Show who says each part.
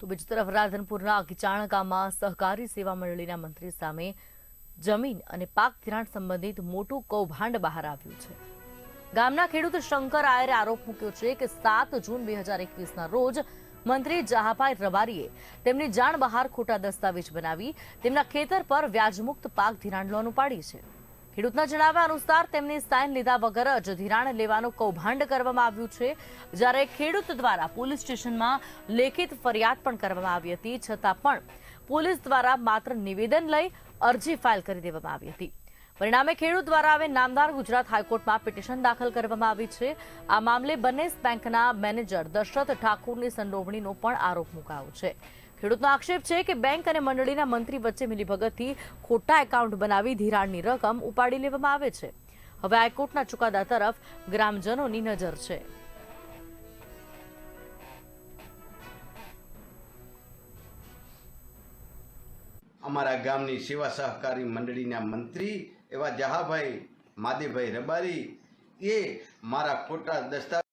Speaker 1: તો બીજી તરફ રાધનપુરના કિચાણ સહકારી સેવા મંડળીના મંત્રી સામે જમીન અને પાક ધિરાણ સંબંધિત મોટું કૌભાંડ બહાર આવ્યું છે. ગામના ખેડૂત શંકર આયરે આરોપ મૂક્યો છે કે સાત જૂન બે હજાર એકવીસના રોજ મંત્રી જહાભાઈ રબારીએ તેમની જાણ બહાર ખોટા દસ્તાવેજ બનાવી તેમના ખેતર પર વ્યાજમુક્ત પાક ધિરાણ લોન ઉપાડી છે. ખેડૂતના જણાવ્યા અનુસાર તેમની સાઇન લીધા વગર જ ધિરાણ લેવાનું કૌભાંડ કરવામાં આવ્યું છે. જ્યારે ખેડૂત દ્વારા પોલીસ સ્ટેશનમાં લેખિત ફરિયાદ પણ કરવામાં આવી હતી. છતાં પણ પોલીસ દ્વારા માત્ર નિવેદન લઈ અરજી ફાઇલ કરી દેવામાં આવી હતી. પરિણામે ખેડૂત દ્વારા હવે નામદાર ગુજરાત હાઈકોર્ટમાં પિટિશન દાખલ કરવામાં આવી છે. આ મામલે બંને બેંકના મેનેજર દશરથ ઠાકુરની સંડોવણીનો પણ આરોપ મુકાયો છે. ખેડૂતનો આક્ષેપ છે કે બેંક અને મંડળીના મંત્રી વચ્ચે મિલીભગતથી ખોટા એકાઉન્ટ બનાવી ધિરાણની રકમ ઉપાડી લેવામાં આવે છે. હવે હાઈકોર્ટના ચુકાદા તરફ ગ્રામજનોની નજર છે.
Speaker 2: અમારા ગામની સેવા સહકારી મંડળીના મંત્રી એવા જહાભાઈ માદેભાઈ રબારી એ મારા ખોટા દસ્તાવેજ